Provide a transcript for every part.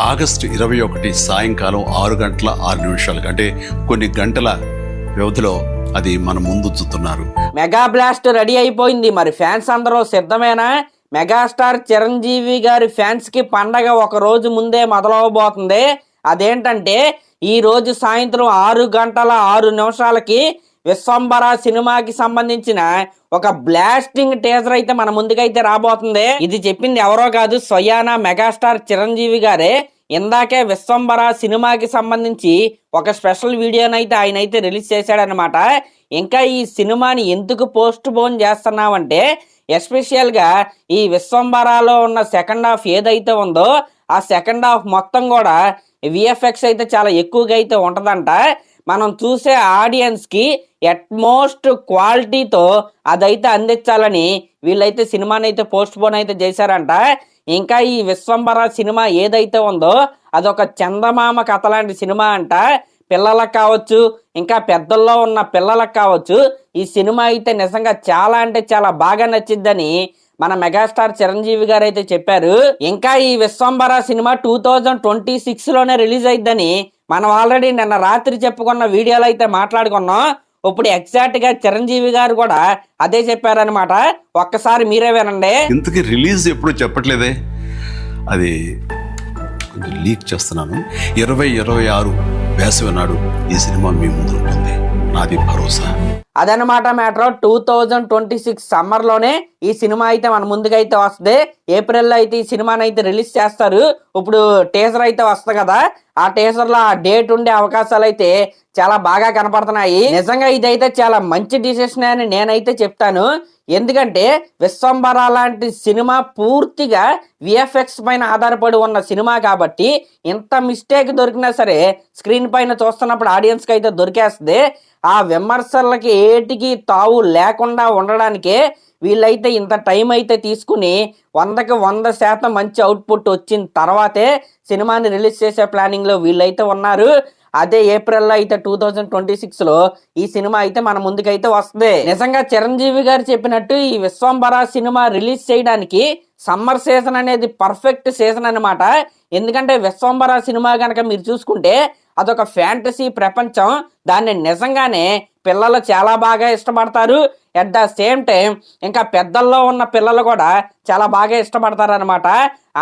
August ఇరవై ఒకటి సాయంకాలం ఆరు గంటల ఆరు నిమిషాలకు అంటే కొన్ని గంటల వ్యవధిలో అది మన ముందు మెగా బ్లాస్ట్ రెడీ అయిపోయింది. మరి ఫ్యాన్స్ అందరూ సిద్ధమేనా? మెగాస్టార్ చిరంజీవి గారి ఫ్యాన్స్కి పండగ ఒక రోజు ముందే మొదలవబోతుంది. అదేంటంటే ఈ రోజు సాయంత్రం ఆరు గంటల ఆరు నిమిషాలకి విశ్వంబర సినిమాకి సంబంధించిన ఒక బ్లాస్టింగ్ టేజర్ అయితే మన ముందుకైతే రాబోతుంది. ఇది చెప్పింది ఎవరో కాదు స్వయానా మెగాస్టార్ చిరంజీవి గారే. ఇందాకే విశ్వంబర సినిమాకి సంబంధించి ఒక స్పెషల్ వీడియోనైతే ఆయన అయితే రిలీజ్ చేశాడనమాట ఇంకా ఈ సినిమాని ఎందుకు పోస్ట్ పోన్ చేస్తున్నామంటే ఎస్పెషల్గా ఈ విశ్వంబరాలో ఉన్న సెకండ్ హాఫ్ ఏదైతే ఉందో ఆ సెకండ్ హాఫ్ మొత్తం కూడా విఎఫ్ఎక్స్ అయితే చాలా ఎక్కువగా అయితే ఉంటుందంట. మనం చూసే ఆడియన్స్కి ఎట్మోస్ట్ క్వాలిటీతో అదైతే అందించాలని వీళ్ళైతే సినిమాని అయితే పోస్ట్ పోన్ అయితే చేశారంట. ఇంకా ఈ విశ్వంబర సినిమా ఏదైతే ఉందో అదొక చందమామ కథ లాంటి సినిమా అంట. పిల్లలకు కావచ్చు ఇంకా పెద్దల్లో ఉన్న పిల్లలకు కావచ్చు ఈ సినిమా అయితే నిజంగా చాలా అంటే చాలా బాగా నచ్చిద్దని మన మెగాస్టార్ చిరంజీవి గారు అయితే చెప్పారు. ఇంకా ఈ Vishwambhara cinema two thousand twenty సిక్స్లోనే release అయిద్దని మనం ఆల్రెడీ నిన్న రాత్రి చెప్పుకున్న వీడియోలో అయితే మాట్లాడుకున్నాం. ఇప్పుడు ఎగ్జాక్ట్గా చిరంజీవి గారు కూడా అదే చెప్పారనమాట ఒక్కసారి మీరే వినండి. ఇంతకీ రిలీజ్ ఎప్పుడు చెప్పట్లేదే? అది లీక్ చేస్తున్నాను. ఇరవై ఇరవై ఆరు వేసవి నాడు ఈ సినిమా మీ ముందు ఉంటుంది. నాది భరోసా. అదనమాట matter. Two thousand twenty six సమ్మర్లోనే ఈ సినిమా అయితే మన ముందుకైతే వస్తుంది. ఏప్రిల్లో అయితే ఈ సినిమాని అయితే రిలీజ్ చేస్తారు. ఇప్పుడు టీజర్ అయితే వస్తుంది కదా. ఆ టీజర్లో ఆ డేట్ ఉండే అవకాశాలు అయితే చాలా బాగా కనపడుతున్నాయి. నిజంగా ఇదైతే చాలా మంచి డిసిషన్ అని నేనైతే చెప్తాను. ఎందుకంటే విశ్వంబర లాంటి సినిమా పూర్తిగా విఎఫ్ఎక్స్ పైన ఆధారపడి ఉన్న సినిమా కాబట్టి ఇంత మిస్టేక్ దొరికినా సరే స్క్రీన్ పైన చూస్తున్నప్పుడు ఆడియన్స్కి అయితే దొరికేస్తుంది. ఆ విమర్శలకి ఏటికి తావు లేకుండా ఉండడానికే వీళ్ళైతే ఇంత టైం అయితే తీసుకుని వందకి వంద శాతం మంచి అవుట్పుట్ వచ్చిన తర్వాతే సినిమాని రిలీజ్ చేసే ప్లానింగ్లో వీళ్ళైతే ఉన్నారు. అదే ఏప్రిల్లో అయితే టూ థౌజండ్ ట్వంటీ సిక్స్లో ఈ సినిమా అయితే మన ముందుకైతే వస్తుంది. నిజంగా చిరంజీవి గారు చెప్పినట్టు ఈ విశ్వంబర సినిమా రిలీజ్ చేయడానికి సమ్మర్ సీజన్ అనేది పర్ఫెక్ట్ సీజన్ అన్నమాట. ఎందుకంటే విశ్వంబర సినిమా కనుక మీరు చూసుకుంటే అదొక ఫ్యాంటసీ ప్రపంచం. దాన్ని నిజంగానే పిల్లలు చాలా బాగా ఇష్టపడతారు. అట్ ద సేమ్ టైం ఇంకా పెద్దల్లో ఉన్న పిల్లలు కూడా చాలా బాగా ఇష్టపడతారు అనమాట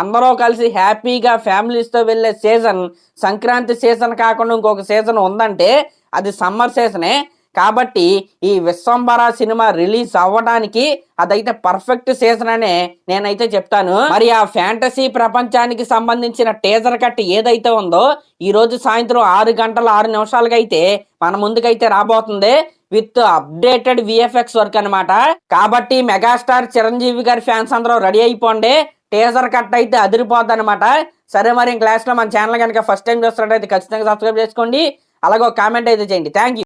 అందరూ కలిసి హ్యాపీగా ఫ్యామిలీస్తో వెళ్ళే సీజన్ సంక్రాంతి సీజన్ కాకుండా ఇంకొక సీజన్ ఉందంటే అది సమ్మర్ సీజనే. కాబట్టి ఈ విశ్వంబర సినిమా రిలీజ్ అవ్వడానికి అదైతే పర్ఫెక్ట్ సీజన్ అనే నేనైతే చెప్తాను. మరి ఆ ఫ్యాంటసీ ప్రపంచానికి సంబంధించిన టేజర్ కట్ ఏదైతే ఉందో ఈ రోజు సాయంత్రం ఆరు గంటల ఆరు నిమిషాలుగా అయితే మన ముందుకైతే రాబోతుంది విత్ అప్డేటెడ్ విఎఫ్ఎక్స్ వర్క్ అన్నమాట. కాబట్టి మెగాస్టార్ చిరంజీవి గారి ఫ్యాన్స్ అందరూ రెడీ అయిపోండి. టేజర్ కట్ అయితే అదిరిపోద్ది అనమాట సరే మరి క్లాస్లో మన ఛానల్ కనుక ఫస్ట్ టైం చూస్తున్నట్టయితే ఖచ్చితంగా సబ్స్క్రైబ్ చేసుకోండి. అలాగే ఒక కామెంట్ అయితే చేయండి. Thank you